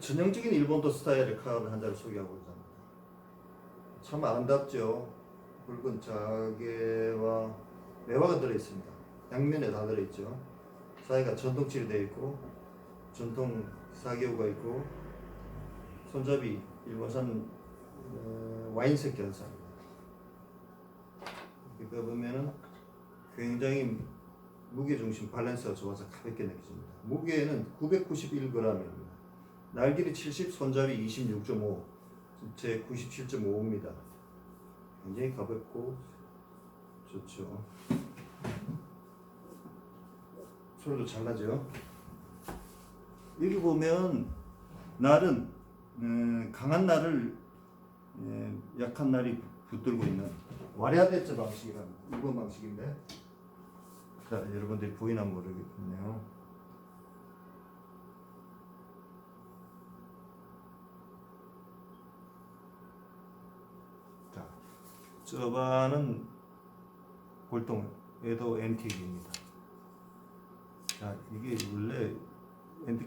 전형적인 일본도 스타일의 카를 한 잔을 소개하고자 합니다. 참 아름답죠. 붉은 자개와 매화가 들어있습니다. 양면에 다 들어있죠. 사이가 전통칠이 되어 있고 전통 사기우가 있고 손잡이 일본산 어, 와인색 견사입니다. 이거 보면은 굉장히 무게 중심 밸런스가 좋아서 가볍게 느껴집니다. 무게는 991g입니다. 날길이 70, 손잡이 26.5, 전체 97.5입니다. 굉장히 가볍고 좋죠. 소리도 잘 나죠. 여기 보면 날은 음, 강한 날을 예, 약한 날이 붙들고 있는 와리아데츠 방식이라는 일본 방식인데 자 여러분들이 보이나 모르겠네요. 자, 저바는 골동 에도 앤틱입니다. 자, 이게 원래 앤틱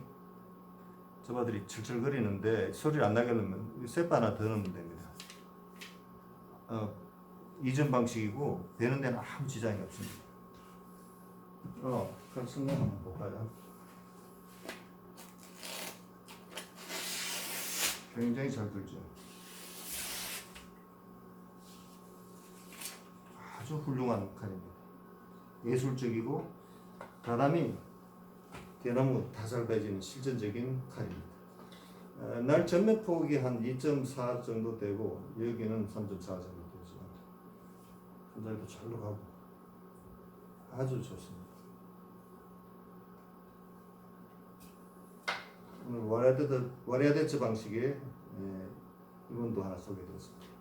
저바들이 철철거리는데 소리를 안 나게 하려면 쇠바 하나 더 넣으면 됩니다. 어, 이전 방식이고 되는 데는 아무 지장이 없습니다. 어, 그럼 성능 한번 볼까요? 굉장히 잘 들죠. 아주 훌륭한 칼입니다. 예술적이고 가담이 대나무 다잘 배지는 실전적인 칼입니다. 어, 날 전면 폭이 한 2.4 정도 되고 여기는 3.4 정도 되죠. 손잡이도 잘로 가고 아주 좋습니다. 오늘 와리아데트 와리아데츠 방식의 예, 이건도 하나 소개드렸습니다.